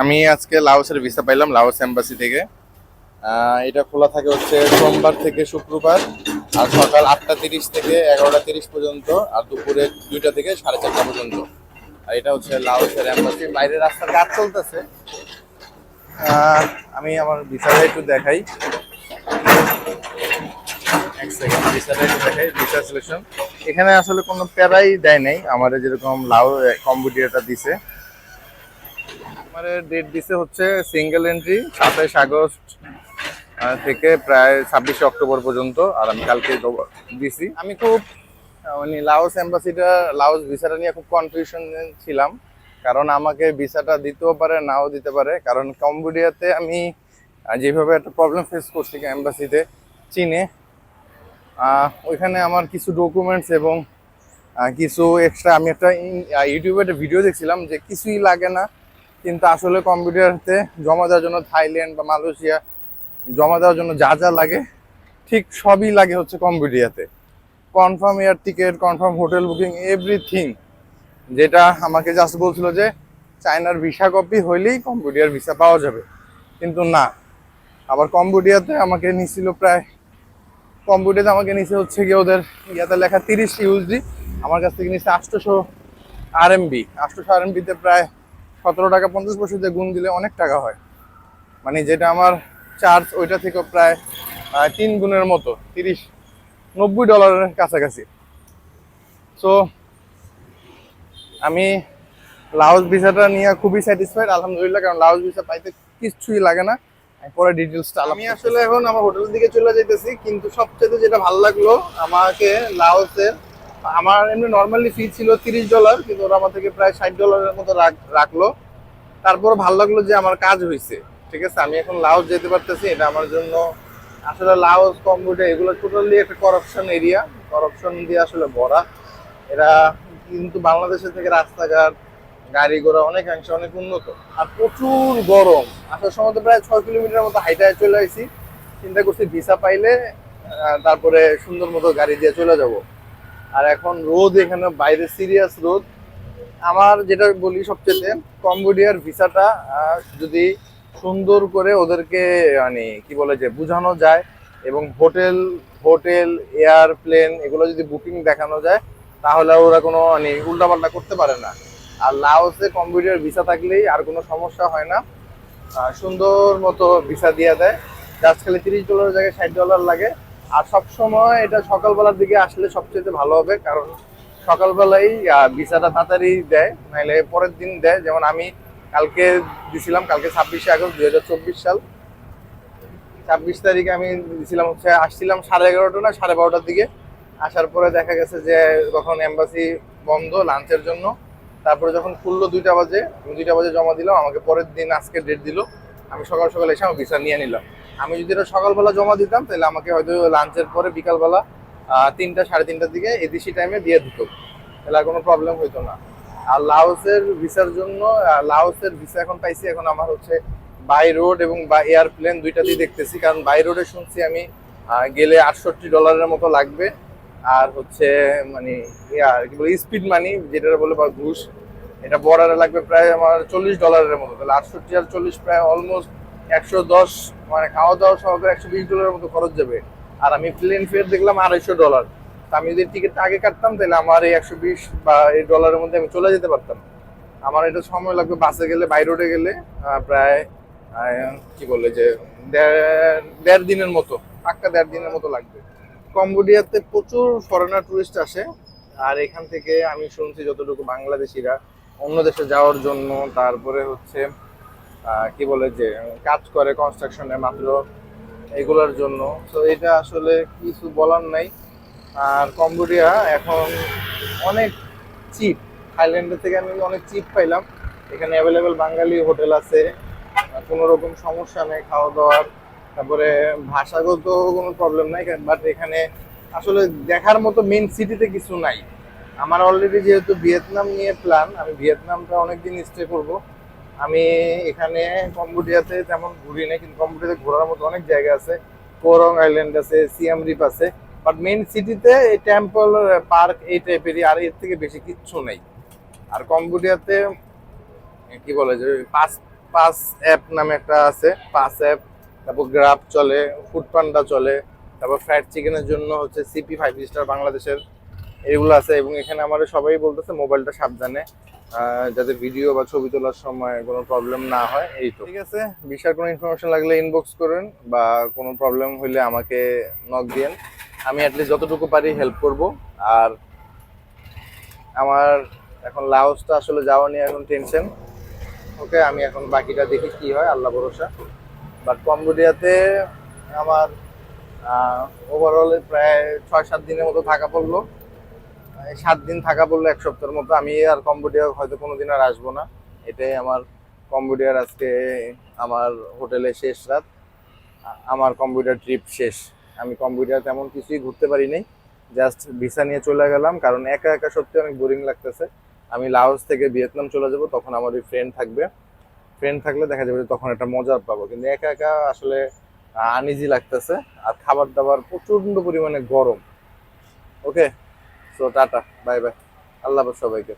আমি আজকে লাওসের ভিসা পাইলাম, লাওস এম্বাসি থেকে। এটা খোলা থাকে হচ্ছে সোমবার থেকে শুক্রবার আর সকাল আটটা তিরিশ থেকে এগারোটা তিরিশ পর্যন্ত আর দুপুরে দুইটা থেকে সাড়ে চারটা পর্যন্ত। আর এটা হচ্ছে লাওসের এম্বাসি বাইরের রাস্তার কাজ চলতেছে। আমি আমার ভিসাটা একটু দেখাই। একটু দেখাই এখানে আসলে কোনো প্যারাই দেয় নাই, আমাদের যেরকম লাও কম্পিউটারটা দিছে। আমার ডেট দিছে হচ্ছে সিঙ্গেল এন্ট্রি সাতাইশ আগস্ট থেকে প্রায় ছাব্বিশে অক্টোবর পর্যন্ত, আর আমি কালকে দিছি। আমি খুব মানে লাওস এম্বাসিটা লাওস ভিসাটা নিয়ে খুব কনফিউশন ছিলাম, কারণ আমাকে ভিসাটা দিতেও পারে, নাও দিতে পারে। কারণ কম্বোডিয়াতে আমি যেভাবে একটা প্রবলেম ফেস করছি এম্বাসিতে চীনে ওইখানে আমার কিছু ডকুমেন্টস এবং কিছু এক্সট্রা আমি একটা ইউটিউবে একটা ভিডিও দেখছিলাম যে কিছুই লাগে না। কিন্তু আসলে কম্পিউটারতে জমা দেওয়ার জন্য থাইল্যান্ড বা মালয়েশিয়া জমা দেওয়ার জন্য যা যা লাগে, ঠিক সবই লাগে হচ্ছে কম্পিউটারতে। Confirm air ticket, confirm hotel booking, everything. যেটা আমাকে জাস্ট বলছিল যে, চায়নার ভিসা কপি হইলেই কম্পিউটার ভিসা পাওয়া যাবে। কিন্তু না, আবার কম্পিউটারতে আমাকে নিছিল প্রায় কম্পিউটারে আমাকে নিচে হচ্ছে গিয়ে ওদের ইয়াতে লেখা তিরিশ ইউজডি আমার কাছ থেকে নিচে আটশোশো আরএমবি। আটশোশো আরএমবিতে প্রায় সতেরো টাকা পঞ্চাশ পয়সা দিয়ে গুণ দিলে অনেক টাকা হয়। মানে যেটা আমার চার্জ ওইটা থেকে প্রায় তিন গুণের মতো তিরিশ নব্বই ডলারের কাছাকাছি। সো আমি লাউজ ভিসাটা নিয়ে খুবই স্যাটিসফাইড আলহামদুলিল্লাহ কারণ লাউজ ভিসা পাইতে কিছুই লাগে না। পরে ডিটেলসটা আমি আসলে এখন আমার হোটেলের দিকে চলে যাইতেছি কিন্তু সবচেয়ে যেটা ভালো লাগল আমাকে লাওসের আমার এমনি নর্মালি ফি ছিল তিরিশ ডলার কিন্তু ওরা আমার থেকে প্রায় ষাট ডলারের মতো রাখ- রাখল। তারপর ভালো লাগল যে আমার কাজ হয়েছে ঠিক আছে? আমি এখন লাওস যেতে পারতেছি, এটা আমার জন্য আসলে লাওস কম্পিউটার এগুলো টোটালি একটা করাপশন এরিয়া করাপশন দিয়ে আসলে ভরা। এরা কিন্তু বাংলাদেশের থেকে রাস্তাঘাট গাড়ি ঘোড়া অনেকাংশে অনেক উন্নত। আর প্রচুর গরম। আসার সময় তো প্রায় ছয় কিলোমিটার মতো হাইটায় চলে আসি চিন্তা করছি ভিসা পাইলে তারপরে সুন্দর মতো গাড়ি দিয়ে চলে যাব। আর এখন রোদ এখানে, বাইরে সিরিয়াস রোদ। আমার যেটা বলি সবচেয়ে কম্বোডিয়ার ভিসাটা যদি সুন্দর করে ওদেরকে মানে কি বলে যে, বোঝানো যায় এবং হোটেল হোটেল, এয়ারপ্লেন এগুলো যদি বুকিং দেখানো যায়, তাহলে ওরা কোনো মানে উল্টাপাল্টা করতে পারে না। আর লাওসে কম্পিউটার ভিসা থাকলেই আর কোনো সমস্যা হয় না। সুন্দর মতো ভিসা দিয়ে দেয়। জাস্ট খালি তিরিশ ডলারের জায়গায় ষাট ডলার লাগে। আর সব সময় এটা সকালবেলার দিকে আসলে সবচেয়ে ভালো হবে, কারণ সকালবেলাই ভিসাটা তাড়াতাড়ি দেয় নাহলে পরের দিন দেয়। যেমন আমি কালকে দিছিলাম, কালকে ছাব্বিশে আগস্ট দুই হাজার চব্বিশ সাল। ছাব্বিশ তারিখে আমি দিছিলাম হচ্ছে, আসছিলাম সাড়ে এগারোটা না, সাড়ে বারোটার দিকে। আসার পরে দেখা গেছে যে তখন এম্বাসি বন্ধ লাঞ্চের জন্য। তারপরে যখন খুললো দুইটা বাজে, আমি দুইটা বাজে জমা দিলাম, আমাকে পরের দিন আজকে ডেট দিল। আমি সকাল সকাল এসে আমার ভিসা নিয়ে নিলাম। আমি যদি এটা সকালবেলা জমা দিতাম, তাহলে আমাকে হয়তো লাঞ্চের পরে বিকালবেলা তিনটা, সাড়ে তিনটার দিকে এদিসি টাইমে দিয়ে দিত। তাহলে আর কোনো প্রবলেম হইতো না। আর লাওসের ভিসার জন্য লাওসের ভিসা এখন পাইছি, এখন আমার হচ্ছে বাই রোড এবং বা এয়ারপ্লেন দুইটাতেই দেখতেছি। কারণ বাই রোডে শুনছি আমি গেলে আটষট্টি ডলারের মতো লাগবে। আর হচ্ছে মানে কি বলে স্পিড মানি যেটা বলে বা ঘুষ, এটা বর্ডারে লাগবে প্রায় আমার চল্লিশ ডলারের মতো। তাহলে আটষট্টি আর চল্লিশ প্রায় অলমোস্ট একশো দশ মানে খাওয়া দাওয়া সহকারে একশো বিশ ডলারের মতো খরচ যাবে। আর আমি প্লেন ফেয়ার দেখলাম আড়াইশো ডলার তা আমি যদি টিকিটটা আগে কাটতাম, তাহলে আমার এই একশো বিশ বা এই ডলারের মধ্যে আমি চলে যেতে পারতাম। আমার এটা সময় লাগবে বাসে গেলে বাই রোডে গেলে প্রায় কি বলে যে, দেড় দিনের মতো, পাক্কা দেড় দিনের মতো লাগবে। কম্বোডিয়াতে প্রচুর ফরেনার টুরিস্ট আসে, আর এখান থেকে আমি শুনছি যতটুকু বাংলাদেশিরা, অন্য দেশে যাওয়ার জন্য, তারপরে হচ্ছে কি বলে যে, কাজ করে কনস্ট্রাকশনে মাত্র এগুলোর জন্য। তো এটা আসলে কিছু বলার নাই। আর কম্বোডিয়া এখন অনেক চিপ থাইল্যান্ডের থেকে আমি অনেক চিপ পাইলাম। এখানে অ্যাভেলেবেল বাঙালি হোটেল আছে। কোনো রকম সমস্যা নেই খাওয়া দাওয়ার। তারপরে ভাষাগত কোনো প্রবলেম নাই বাট এখানে আসলে দেখার মতো মেন সিটিতে কিছু নাই। আমার অলরেডি যেহেতু ভিয়েতনাম নিয়ে প্ল্যান আমি ভিয়েতনামটা অনেকদিন স্টে করব। আমি এখানে কম্বোডিয়াতে তেমন ঘুরি না কিন্তু কম্বোডিয়াতে ঘোরার মতো অনেক জায়গা আছে। কোরং আইল্যান্ড আছে, সিয়াম রিপ আছে। বাট মেইন সিটিতে এই টেম্পল পার্ক এই টাইপেরই আর এর থেকে বেশি কিচ্ছু নেই। আর কম্বোডিয়াতে, কি বলে যে, পাস পাস অ্যাপ নামে একটা আছে, পাস অ্যাপ। তারপর গ্রাফ চলে, ফুড পান্ডা চলে, তারপর ফ্রাইড চিকেনের জন্য হচ্ছে সিপি ফাইভ স্টার বাংলাদেশের এগুলো আছে এবং এখানে আমার সবাই বলতেছে মোবাইলটা সাবধানে যাতে ভিডিও বা ছবি তোলার সময় কোনো প্রবলেম না হয়। এই তো। ঠিক আছে। বিশাল কোনো ইনফরমেশন লাগলে ইনবক্স করেন বা কোনো প্রবলেম হইলে আমাকে নক দিয়েন। আমি অ্যাটলিস্ট যতটুকু পারি হেল্প করব। আর আমার এখন লাওসটা আসলে যাওয়া নিয়ে এখন টেনশন ওকে আমি এখন বাকিটা দেখি কি হয় আল্লাহ ভরসা। বাট কম্বোডিয়াতে আমার ওভারঅল প্রায় ছয় সাত দিনের মতো থাকা পড়ল। সাত দিন থাকা পড়ল এক সপ্তাহের মতো। আমি আর কম্বোডিয়া হয়তো কোনোদিন আর আসব না। এটাই আমার কম্বোডিয়ার আজকে আমার হোটেলে শেষ রাত। আমার কম্বোডিয়ার ট্রিপ শেষ। আমি কম্বোডিয়া তেমন কিছুই ঘুরতে পারি নাই। জাস্ট ভিসা নিয়ে চলে গেলাম, কারণ একা একা সত্যি অনেক বোরিং লাগতেছে। আমি লাওস থেকে ভিয়েতনাম চলে যাব, তখন আমার ওই ফ্রেন্ড থাকবে। ফ্রেন্ড থাকলে দেখা যাবে তখন একটা মজা পাবো। কিন্তু একা একা আসলে আনইজি লাগতেছে। আর খাবার দাবার প্রচণ্ড পরিমাণে গরম। Okay so tata bye bye আল্লাহ সবাইকে।